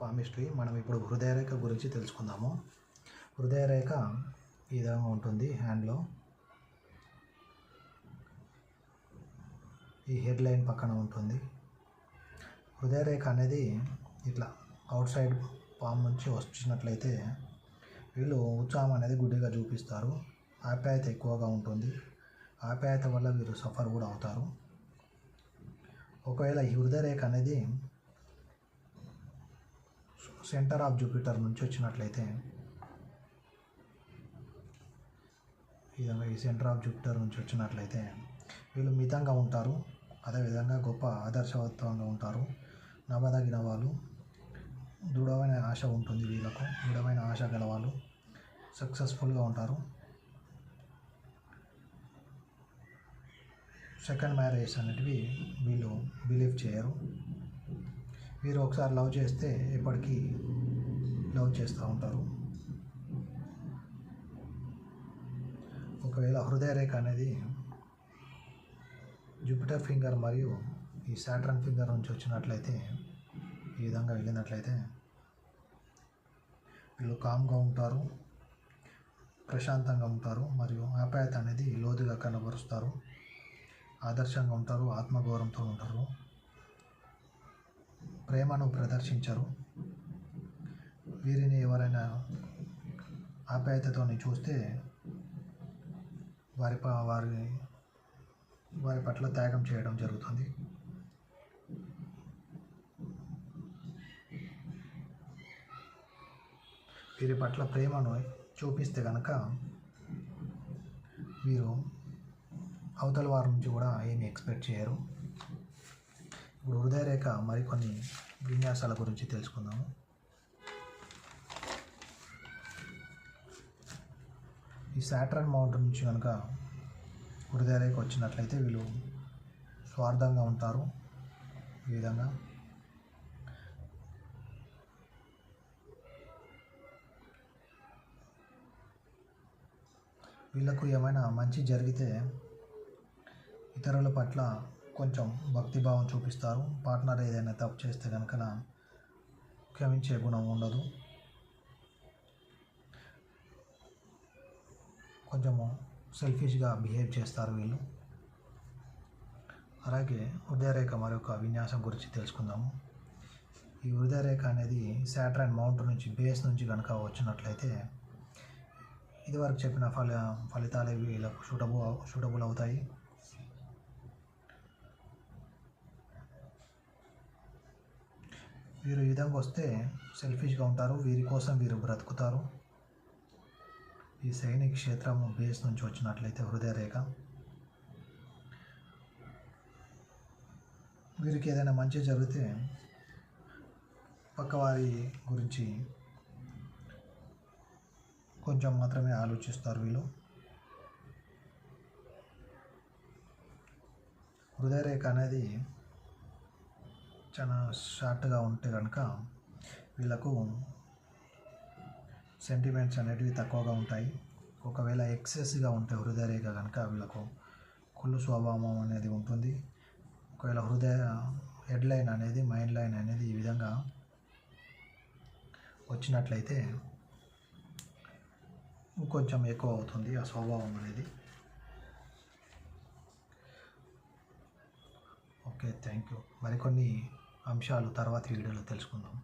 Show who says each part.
Speaker 1: Palmistry మనం ఇప్పుడు హృదయరేఖ గురించి తెలుసుకుందాము. హృదయరేఖ ఈ విధంగా ఉంటుంది హ్యాండ్లో. ఈ హెడ్ లైన్ పక్కన ఉంటుంది. హృదయరేఖ అనేది ఇట్లా అవుట్ సైడ్ పామ్ నుంచి వచ్చినట్లయితే వీళ్ళు ఉత్సాహం అనేది గుడ్డిగా చూపిస్తారు. ఆప్యాయత ఎక్కువగా ఉంటుంది. ఆప్యాయత వల్ల వీరు సఫర్ కూడా అవుతారు. ఒకవేళ ఈ హృదయరేఖ అనేది సెంటర్ ఆఫ్ జూపిటర్ నుంచి వచ్చినట్లయితే ఈ సెంటర్ ఆఫ్ జూపిటర్ నుంచి వచ్చినట్లయితే వీళ్ళు మితంగా ఉంటారు. అదేవిధంగా గొప్ప ఆదర్శవంతంగా ఉంటారు. నమ్మదగిన వాళ్ళు. దృఢమైన ఆశ ఉంటుంది వీళ్ళకు. దృఢమైన ఆశ గలవాళ్ళు సక్సెస్ఫుల్గా ఉంటారు. సెకండ్ మ్యారేజ్ అనేటివి వీళ్ళు బిలీవ్ చేయరు. మీరు ఒకసారి లవ్ చేస్తే ఎప్పటికీ లవ్ చేస్తూ ఉంటారు. ఒకవేళ హృదయరేఖ అనేది జూపిటర్ ఫింగర్ మరియు ఈ సాటర్న్ ఫింగర్ నుంచి వచ్చినట్లయితే ఈ విధంగా వెళ్ళినట్లయితే వీళ్ళు కామ్గా ఉంటారు ప్రశాంతంగా ఉంటారు మరియు ఆప్యాయత అనేది లోతుగా కనబరుస్తారు. ఆదర్శంగా ఉంటారు ఆత్మగౌరవంతో ఉంటారు. ప్రేమను ప్రదర్శించరు. వీరిని ఎవరైనా ఆప్యాయతతో చూస్తే వారి ప వారి వారి పట్ల త్యాగం చేయడం జరుగుతుంది. వీరి పట్ల ప్రేమను చూపిస్తే కనుక వీరు అవతల వారి నుంచి కూడా ఏమి ఎక్స్పెక్ట్ చేయరు. ఇప్పుడు హృదయరేఖ మరికొన్ని విన్యాసాల గురించి తెలుసుకుందాము. ఈ సాటర్న్ మౌంటైన్ నుంచి కనుక హృదయరేఖ వచ్చినట్లయితే వీళ్ళు స్వార్థంగా ఉంటారు. ఈ విధంగా వీళ్ళకు ఏమైనా మంచి జరిగితే ఇతరుల పట్ల కొంచెం భక్తిభావం చూపిస్తారు. పార్ట్నర్ ఏదైనా తప్పు చేస్తే కనుక క్షమించే గుణం ఉండదు. కొంచెము సెల్ఫిష్గా బిహేవ్ చేస్తారు వీళ్ళు. అలాగే హృదయరేఖ మరొక విన్యాసం గురించి తెలుసుకుందాము. ఈ హృదయరేఖ అనేది శాటర్న్ మౌంట్ నుంచి బేస్ నుంచి కనుక వచ్చినట్లయితే ఇదివరకు చెప్పిన ఫల ఫలితాలు వీళ్ళకు షూటబుల్ షూటబుల్ అవుతాయి. వీరు ఈ విధంగా వస్తే సెల్ఫిష్గా ఉంటారు. వీరి కోసం వీరు బ్రతుకుతారు. ఈ సైనిక క్షేత్రం బేస్ నుంచి వచ్చినట్లయితే హృదయరేఖ వీరికి ఏదైనా మంచి జరిగితే పక్కవారి గురించి కొంచెం మాత్రమే ఆలోచిస్తారు వీళ్ళు. హృదయరేఖ అనేది చాలా షార్ట్గా ఉంటే కనుక వీళ్ళకు సెంటిమెంట్స్ అనేటివి తక్కువగా ఉంటాయి. ఒకవేళ ఎక్సెస్గా ఉంటే హృదయరేఖ కనుక వీళ్ళకు కుళ్ళు స్వభావం అనేది ఉంటుంది. ఒకవేళ హృదయ హెడ్ లైన్ అనేది మైండ్ లైన్ అనేది ఈ విధంగా వచ్చినట్లయితే ఇంకొంచెం ఎక్కువ అవుతుంది ఆ స్వభావం అనేది. ఓకే థ్యాంక్ యూ మరికొన్ని అంశాలు తర్వాత వీడియోలో తెలుసుకుందాం.